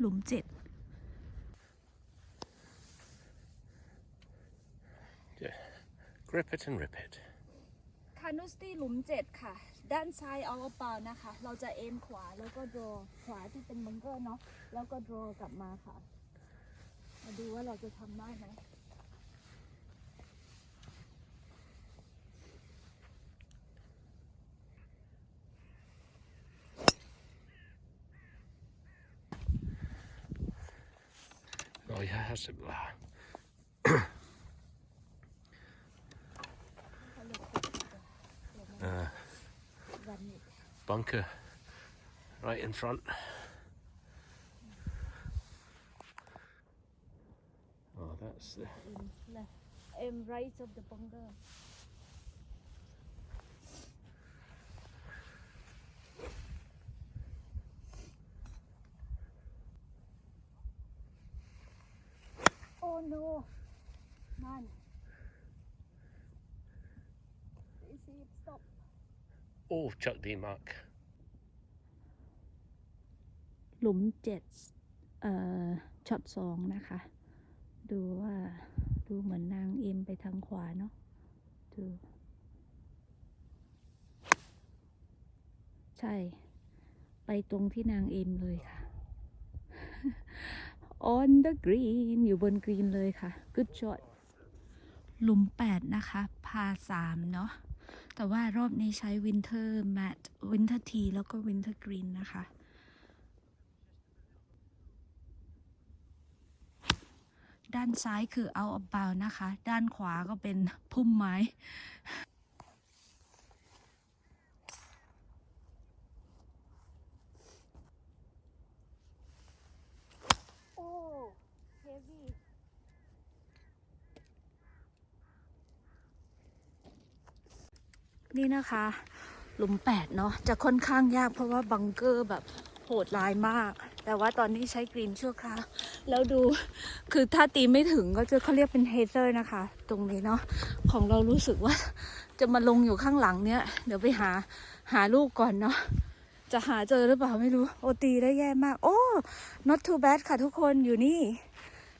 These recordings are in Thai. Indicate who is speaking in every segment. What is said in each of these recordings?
Speaker 1: หลุมเจ็ด
Speaker 2: Grip it and rip it.
Speaker 1: คานุสตี้หลุมเจ็ดค่ะ ด้านซ้ายเอาเปล่านะคะ เราจะเอมขวาแล้วก็ดรอขวาที่เป็นบังเกอร์เนาะแล้วก็ดรอกลับมาค่ะ มาดูว่าเราจะทำได้ไหม on ihan hässällään.
Speaker 2: bunker right in front. Oh, that's the.
Speaker 1: Um, left, um, right of the bunker. Oh no นั่น Is it stop
Speaker 2: Oh, Chuck D. Mark.
Speaker 1: หลุมเจ็ดเอ่อช็อตสองนะคะ ดูว่าดูเหมือนนางเอ็มไปทางขวาเนาะดูใช่ ไปตรงที่นางเอ็มเลยค่ะ on the green อยู่บนกรีนเลยค่ะ good shot หลุมแปดนะคะ พาสามเนาะ แต่ว่ารอบนี้ใช้ winter mat winter tea แล้วก็ winter green นะคะ ด้านซ้ายคือ out of bound นะคะ ด้านขวาก็เป็นพุ่มไม้ โอ้ heavy นี่นะคะ หลุมแปดเนาะจะค่อนข้างยากเพราะว่าบังเกอร์แบบโหดร้ายมาก แต่ว่าตอนนี้ใช้กรีนชั่วคราวแล้วดูคือถ้าตีไม่ถึงก็จะเขาเรียกเป็นเฮเซอร์นะคะ ตรงนี้เนาะของเรารู้สึกว่าจะมาลงอยู่ข้างหลังเนี้ยเดี๋ยวไปหาหาลูกก่อนเนาะจะหาเจอหรือเปล่าไม่รู้ โอตีได้แย่มาก โอ้ not too bad ค่ะทุกคนอยู่นี่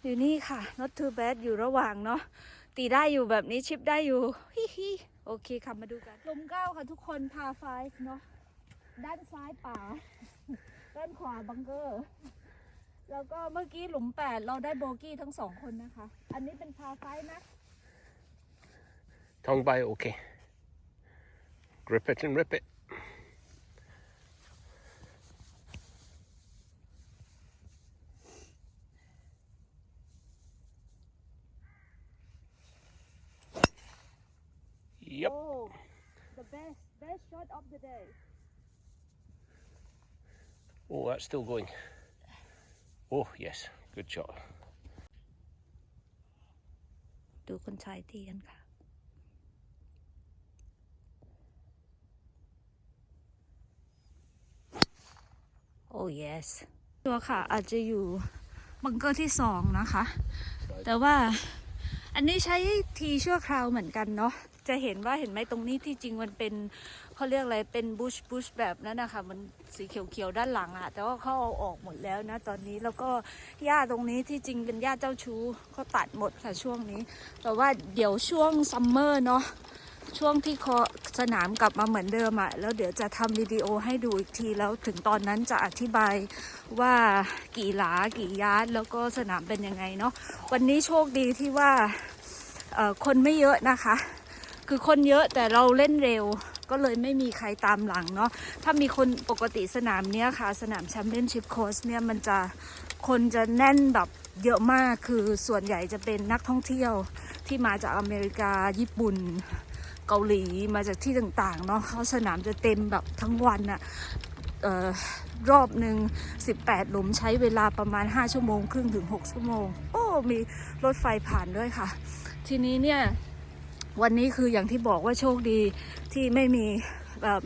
Speaker 1: อยู่นี่ค่ะ not too bad อยู่ระหว่างเนาะตีได้อยู่แบบนี้ชิปได้อยู่ฮิฮิ โอเคค่ะมาดูกันลมเก้าค่ะทุกคนพาไฟเนาะด้านซ้ายป่า ด้านขวาบังเกอร์ แล้วก็เมื่อกี้หลุมแปดเราได้โบกี้ทั้งสองคนนะคะ อันนี้เป็นพาไฟนะ
Speaker 2: Tongue bite, okay. Grip it and rip it. Yep.
Speaker 1: Oh the best best shot of the day
Speaker 2: Oh, that's still going. Oh, yes. Good shot.
Speaker 1: ดูคนชายตีกันค่ะโอ้ yes ตัวค่ะอาจจะอยู่บังเกอร์ที่สองนะคะ แต่ว่า อันนี้ใช้ทีชั่วคราวเหมือนกันเนาะจะเห็นว่าเห็นไหมตรงนี้ที่จริงมันเป็นเขาเรียกอะไรเป็นบุชบุชแบบนั้นนะคะมันสีเขียวๆด้านหลังอะแต่ว่าเขาเอาออกหมดแล้วนะตอนนี้แล้วก็หญ้าตรงนี้ที่จริงเป็นหญ้าเจ้าชู้เขาตัดหมดค่ะช่วงนี้ แต่ว่าเดี๋ยวช่วงซัมเมอร์เนาะ ช่วงที่คอสนามกลับมาเหมือนเดิมอะ่ะ แล้วเดี๋ยวจะทำวิดีโอให้ดูอีกที แล้วถึงตอนนั้นจะอธิบายว่ากี่หลากี่ยาร์ดแล้วก็สนามเป็นยังไงเนาะวันนี้โชคดีที่ว่าคนไม่เยอะนะคะ คือคนเยอะแต่เราเล่นเร็วก็เลยไม่มีใครตามหลังเนาะถ้ามีคนปกติสนามเนี้ยค่ะ สนามแชมเปี้ยนชิพโค้ชเนี่ยมันจะคนจะแน่นแบบเยอะมากคือส่วนใหญ่จะเป็นนักท่องเที่ยวที่มาจากอเมริกาญี่ปุ่น เกาหลีมาจากที่ต่างๆเนาะเขาสนามจะเต็มแบบทั้งวันอะออรอบหนึ่ง18 หลุมใช้เวลาประมาณ 5 ชั่วโมงครึ่งถึง 6 ชั่วโมง โอ้ มีรถไฟผ่านด้วยค่ะ ทีนี้เนี่ยวันนี้คืออย่างที่บอกว่าโชคดีที่ไม่มี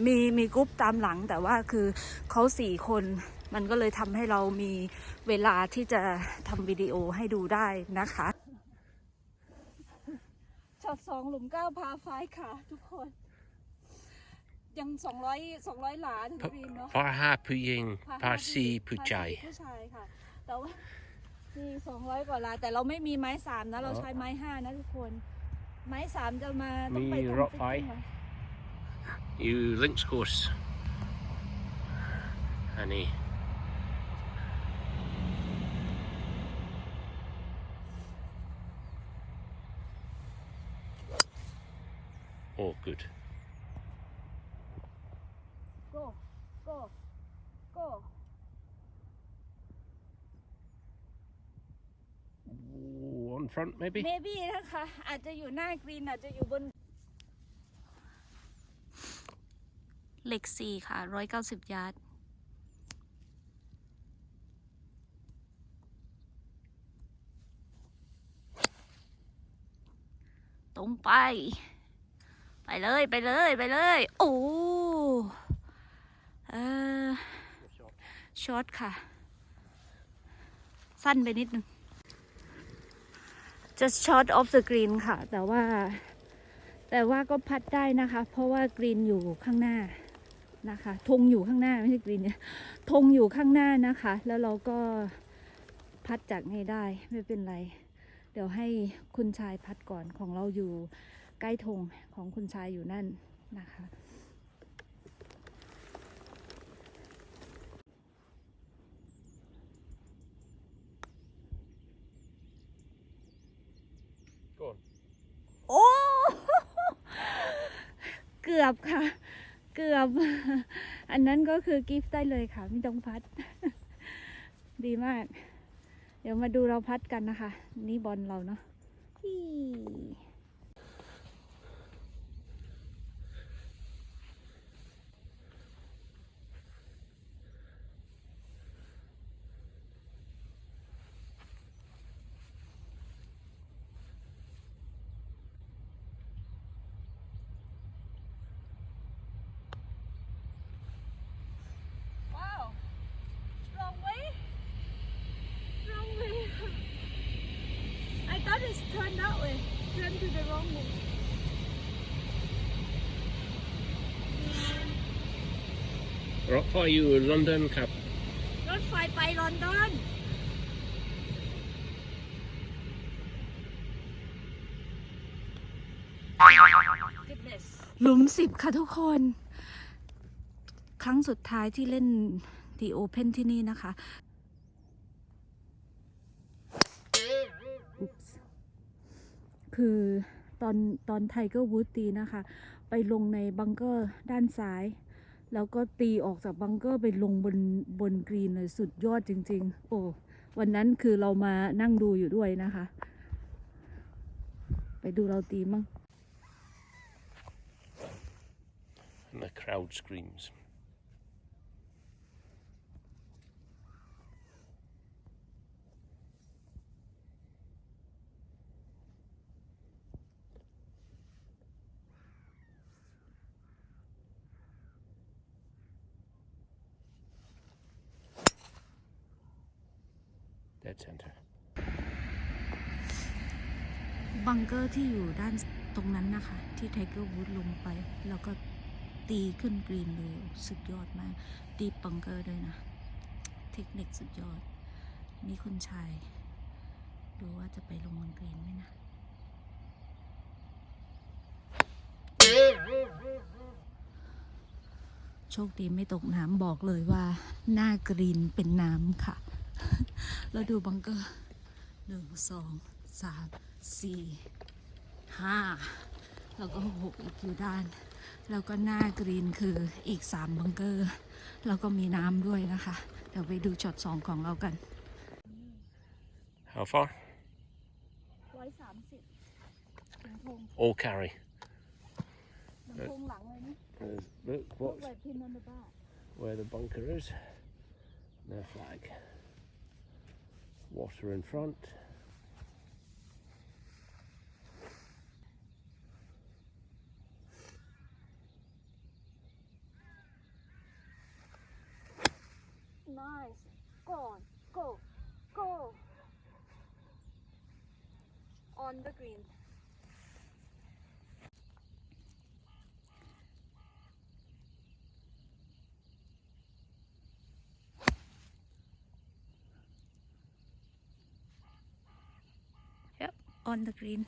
Speaker 1: มีมีกรุ๊ปตามหลัง แต่ว่าคือเขาสี่คนมันก็เลยทำให้เรามีเวลาที่จะทำวิดีโอให้ดูได้นะคะ ช็อตสองหลุมเก้าพาไฟค่ะ ทุกคน ยังสองร้อยสองร้อยหลาถึงกรีนเนาะ
Speaker 2: Parha Puying,
Speaker 1: พาห้า
Speaker 2: Parsi
Speaker 1: ผู้
Speaker 2: Puchai.
Speaker 1: ผู้ชายค่ะ แต่ว่ามีสองร้อยกว่าลายแต่เราไม่มีไม้สามนะ เรา
Speaker 2: อ๋อ
Speaker 1: ใช้ไม้ห้านะทุกคน ไม้สามจะมาต้องไป
Speaker 2: มี
Speaker 1: ทำ
Speaker 2: rock
Speaker 1: ฟิต
Speaker 2: pie
Speaker 1: ติ้งเหรอ
Speaker 2: You links course. Honey. Oh, good.
Speaker 1: go go go
Speaker 2: Ooh, on front, maybe?
Speaker 1: maybe นะคะอาจจะอยู่หน้ากรีนอาจจะอยู่บนเหล็กสี่ค่ะร้อยเก้าสิบยาร์ด ตรงไป ไปเลยไปเลยไปเลย โอ้เออช็อตค่ะ สั้นไปนิดนึง just short of the green ค่ะ แต่ว่า แต่ว่าก็พัดได้นะคะ เพราะว่ากรีนอยู่ข้างหน้านะคะธงอยู่ข้างหน้าไม่ใช่กรีนเนี่ยธงอยู่ข้างหน้านะคะ แล้วเราก็พัดจากนี่ได้ไม่เป็นไร เดี๋ยวให้คุณชายพัดก่อนของเราอยู่ ใกล้ธงของคุณชายอยู่นั่นนะคะ
Speaker 2: Go on.
Speaker 1: โอ้ เกือบค่ะ เกือบ อันนั้นก็คือกิฟต์ได้เลยค่ะไม่ต้องพัด ดีมาก เดี๋ยวมาดูเราพัดกันนะคะ นี่บอลเราเนาะ Turned to the wrong way.
Speaker 2: Rock for you, London Cup.
Speaker 1: รถไฟไปลอนดอนหลุมสิบค่ะทุกคน ครั้งสุดท้ายที่เล่น The Open ที่นี่นะคะ Oops คือ ตอนตอนไทเกอร์วูดตีนะคะ ไปลงในบังเกอร์ด้านซ้าย แล้วก็ตีออกจากบังเกอร์ไปลงบนบนกรีนเลยสุดยอดจริง ๆ โอ้วันนั้นคือเรามานั่งดูอยู่ด้วยนะคะ ไปดูเราตีมั่ง
Speaker 2: And the crowd screams. Dead center.
Speaker 1: บังเกอร์ที่อยู่ด้านตรงนั้นนะคะ ที่ไทเกอร์วูดลงไป แล้วก็ตีขึ้นกรีนเลยสุดยอดมาก ตีบังเกอร์ด้วยนะ เทคนิคสุดยอด นี่คุณชาย ดูว่าจะไปลงบนกรีนไหมนะ โชคดีไม่ตกน้ำบอกเลยว่า หน้ากรีนเป็นน้ำค่ะ แล้วดูบังเกอร์หนึ่งสองสามสี่ห้าแล้วก็หกอีกอยู่ด้าน แล้วก็หน้ากรีนคืออีกสามบังเกอร์ แล้วก็มีน้ำด้วยนะคะ เดี๋ยวไปดูช็อตสองของเรากัน
Speaker 2: How far?
Speaker 1: ร้อยสามสิบถึงธง
Speaker 2: All carry.
Speaker 1: ถึงธงหลังเลยนี่
Speaker 2: There's, look
Speaker 1: พวก
Speaker 2: what's
Speaker 1: แบบพินนันบ้า
Speaker 2: where the bunker is. Their flag. Water in front.
Speaker 1: nice. Go on. Go. Go. On the green on the green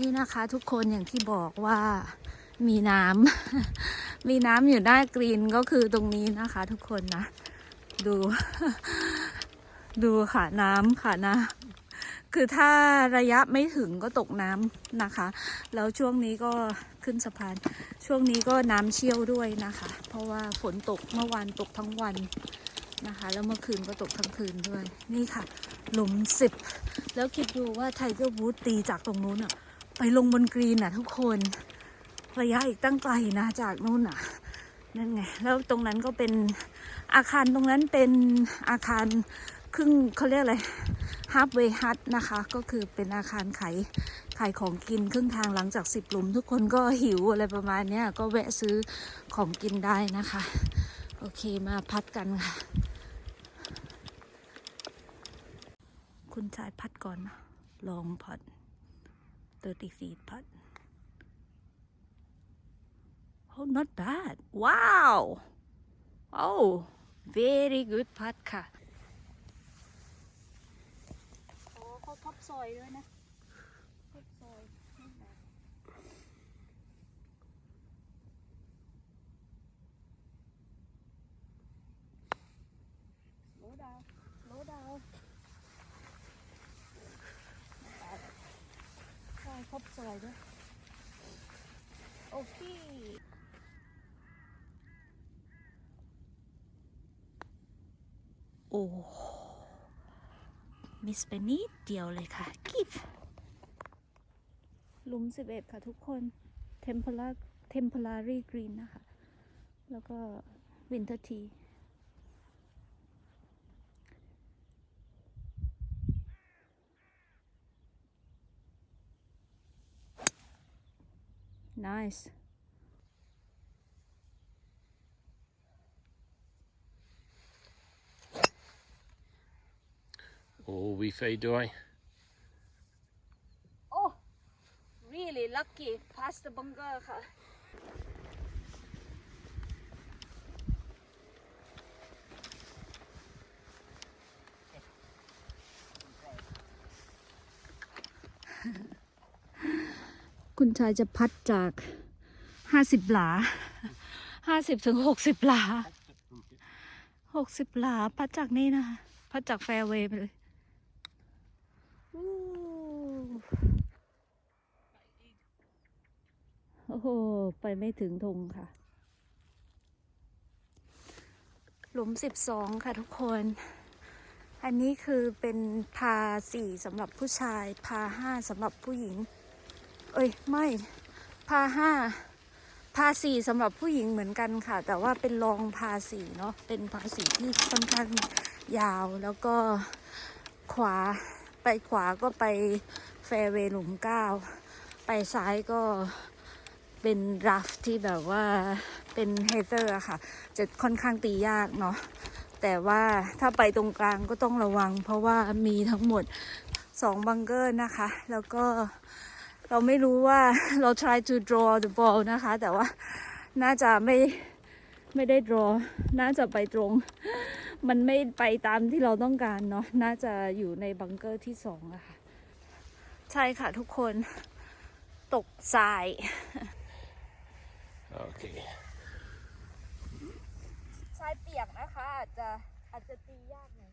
Speaker 1: นี่นะคะทุกคนอย่างที่บอกว่ามีน้ำ มีน้ำอยู่หน้ากรีนก็คือตรงนี้นะคะ ทุกคนนะ ดู ดูค่ะน้ำค่ะนะคือถ้าระยะไม่ถึงก็ตกน้ำนะคะ แล้วช่วงนี้ก็ขึ้นสะพาน ช่วงนี้ก็น้ำเชี่ยวด้วยนะคะ เพราะว่าฝนตกเมื่อวานตกทั้งวัน นะคะ แล้วเมื่อคืนก็ตกทั้งคืนด้วย นี่ค่ะ หลุมสิบแล้วคิดดูว่าไทเกอร์วูดตีจากตรงนู้นอะไปลงบนกรีนอะทุกคนระยะอีกตั้งไกลนะจากนู่นอะนั่นไง แล้วตรงนั้นก็เป็นอาคารตรงนั้นเป็นอาคารครึ่งเขาเรียกอะไร halfway hut นะคะ ก็คือเป็นอาคารขายขายของกินครึ่งทางหลังจากสิบหลุม ทุกคนก็หิวอะไรประมาณเนี้ยก็แวะซื้อของกินได้นะคะ โอเคมาพัดกันค่ะ คุณชายพัดก่อนนะลองพัดตัวตีสีพัด Oh not bad wow oh very good พัดค่ะ โอ้เขาพับซอยด้วยนะพับซอยนี่นะ slow down slow down ใช่พับซอยด้วยโอเคโอ้ มิสไปนิดเดียวเลยค่ะกิฟหลุม 11 ค่ะทุกคนเทมเพลาเทมเพลารีกรีนนะคะ แล้วก็วิน nice.
Speaker 2: Oh, we fade, do I?
Speaker 1: oh really lucky. Past the bunker ค่ะคุณชายจะพัดจากห้าสิบหลาห้าสิบถึงหกสิบหลาหกสิบหลาพัดจากนี่นะคะพัดจากแฟร์เวย์ไปเลยอู้โอ้โห ไปไม่ถึงธงค่ะ หลุมสิบสองค่ะทุกคน อันนี้คือเป็นพาสี่สำหรับผู้ชาย พาห้าสำหรับผู้หญิงเอ้ ยไม่พาห้าพาสี่สำหรับผู้หญิงเหมือนกันค่ะ แต่ว่าเป็นรองพาสี่เนาะเป็นพาสี่ที่ค่อนข้างยาวแล้วก็ขวาไปขวาก็ไปแฟร์เวย์หลุมเก้าไปซ้ายก็เป็นรัฟที่แบบว่าเป็นเฮเตอร์อะค่ะ จะค่อนข้างตียากเนาะแต่ว่าถ้าไปตรงกลางก็ต้องระวัง เพราะว่ามีทั้งหมดสองบังเกอร์นะคะ แล้วก็ เราไม่รู้ว่าเรา try to draw the ball นะคะ แต่ว่าน่าจะไม่ไม่ได้ draw น่าจะไปตรง มันไม่ไปตามที่เราต้องการเนาะน่าจะอยู่ในบังเกอร์ที่สองอะค่ะใช่ค่ะทุกคนตกทราย
Speaker 2: Okay.
Speaker 1: ทรายเปียกนะคะอาจจะอาจจะตียากหน่อย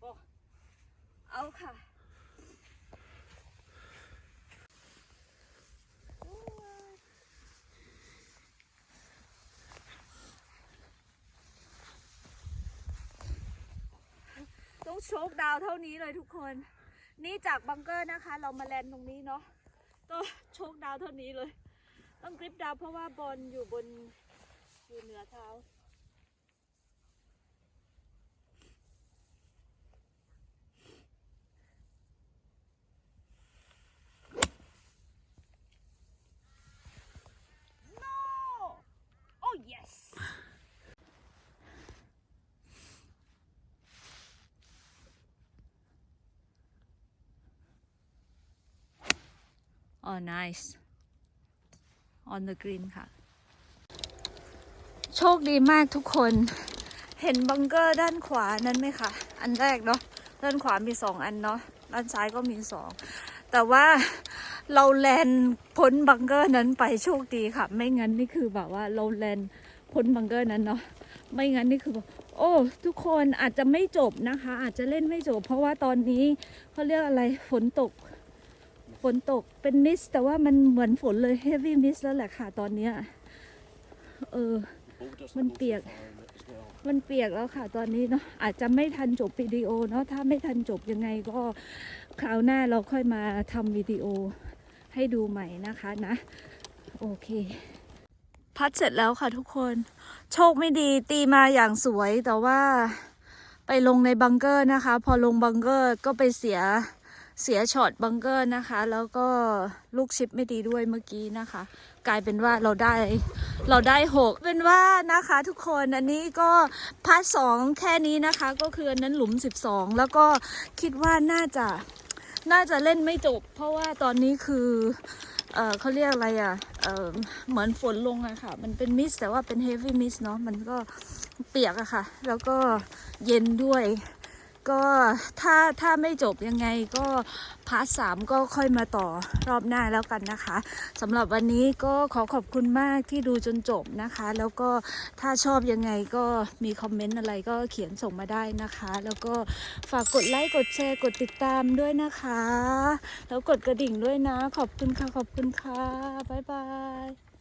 Speaker 1: โอ้ เอาค่ะ ต้อง โชคดาวเท่านี้เลยทุกคน นี่จากบังเกอร์นะคะ เรามาแลนด์ตรงนี้เนาะก็โชคดาวเท่านี้เลย ต้องกริปดาวเพราะว่าบอลอยู่บนอยู่เหนือเท้า No! Oh yes! Oh nice on the green ค่ะ โชคดีมากทุกคน เห็นบังเกอร์ด้านขวานั้นไหมคะ อันแรกเนาะ ด้านขวามีสองอันเนาะ ด้านซ้ายก็มีสอง แต่ว่าเราแลนพ้นบังเกอร์นั้นไปโชคดีค่ะ ไม่งั้นนี่คือแบบว่าเราแลนพ้นบังเกอร์นั้นเนาะ ไม่งั้นนี่คือแบบโอ้ทุกคนอาจจะไม่จบนะคะ อาจจะเล่นไม่จบ เพราะว่าตอนนี้เขาเรียกอะไรฝนตก ฝนตกเป็นมิสต์แต่ว่ามันเหมือนฝนเลย heavy mist แล้วแหละค่ะตอนเนี้ยเออ มันเปียก มันเปียกแล้วค่ะตอนนี้เนาะอาจจะไม่ทันจบวิดีโอเนาะถ้าไม่ทันจบยังไงก็คราวหน้าเราค่อยมาทำวิดีโอให้ดูใหม่นะคะนะ โอเค พัดเสร็จแล้วค่ะทุกคน โชคไม่ดีตีมาอย่างสวยแต่ว่าไปลงในบังเกอร์นะคะ พอลงบังเกอร์ก็ไปเสีย เสียช็อตบังเกอร์นะคะ แล้วก็ลูกชิปไม่ดีด้วยเมื่อกี้นะคะ กลายเป็นว่าเราได้เราได้หกเป็นว่านะคะทุกคนอันนี้ก็พาร์ทสองแค่นี้นะคะ ก็คืออันนั้นหลุม 12 แล้วก็คิดว่าน่าจะน่าจะเล่นไม่จบ เพราะว่าตอนนี้คือเออเขาเรียกอะไรอะเออเหมือนฝนลงอะค่ะ มันเป็นมิสแต่ว่าเป็นเฮฟวี่มิสเนาะมันก็เปียกอะค่ะ แล้วก็เย็นด้วย ก็ถ้าถ้าไม่จบยังไงก็พาร์ทสามก็ค่อยมาต่อรอบหน้าแล้วกันนะคะสำหรับวันนี้ก็ขอขอบคุณมากที่ดูจนจบนะคะ แล้วก็ถ้าชอบยังไงก็มีคอมเมนต์อะไรก็เขียนส่งมาได้นะคะ แล้วก็ฝากกดไลค์กดแชร์กดติดตามด้วยนะคะ แล้วกดกระดิ่งด้วยนะ ขอบคุณค่ะขอบคุณค่ะบ๊ายบาย